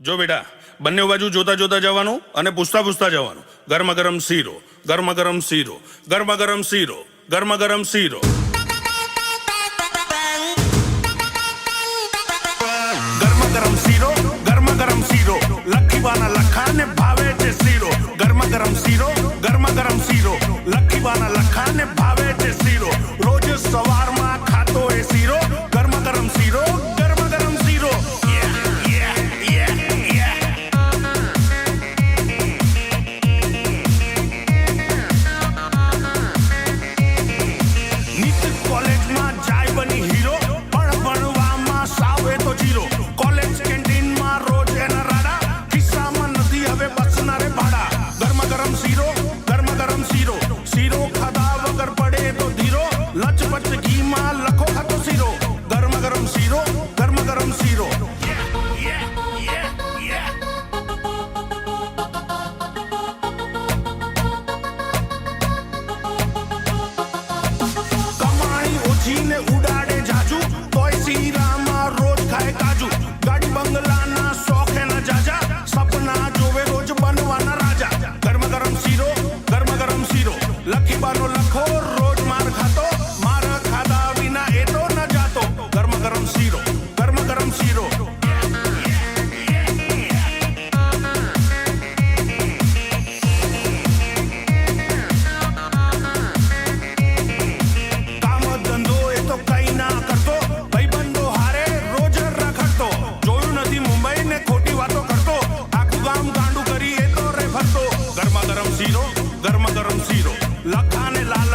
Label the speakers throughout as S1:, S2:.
S1: જો બેટા, બંને બાજુ જોતા જોતા જવાનું અને પૂછતા પૂછતા જવાનું. ગરમા ગરમ શીરો, ગરમા ગરમ શીરો, ગરમા ગરમ શીરો, ગરમા ગરમ શીરો.
S2: ગરમા ગરમ શીરો, ગરમા ગરમ શીરો. લખીવાના લખાને ભાવે છે શીરો. ગરમા ગરમ શીરો, ગરમા ગરમ શીરો.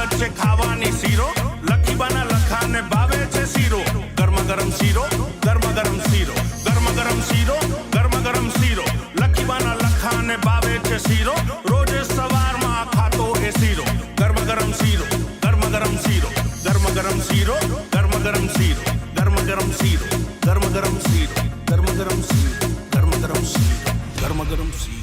S2: લાલચ છે ખાવાની શીરો લખીબાના લખાને ભાવે છે શીરો ગરમ ગરમ શીરો ગરમ ગરમ શીરો ગરમ ગરમ શીરો ગરમ ગરમ શીરો લખીબાના લખાને ભાવે છે શીરો રોજે સવારમાં ખાતો એ શીરો ગરમ ગરમ શીરો ગરમ ગરમ શીરો ગરમ ગરમ શીરો ગરમ ગરમ શીરો ગરમ ગરમ શીરો ગરમ ગરમ શીરો ગરમ ગરમ શીરો ગરમ ગરમ શીરો ગરમ ગરમ શીરો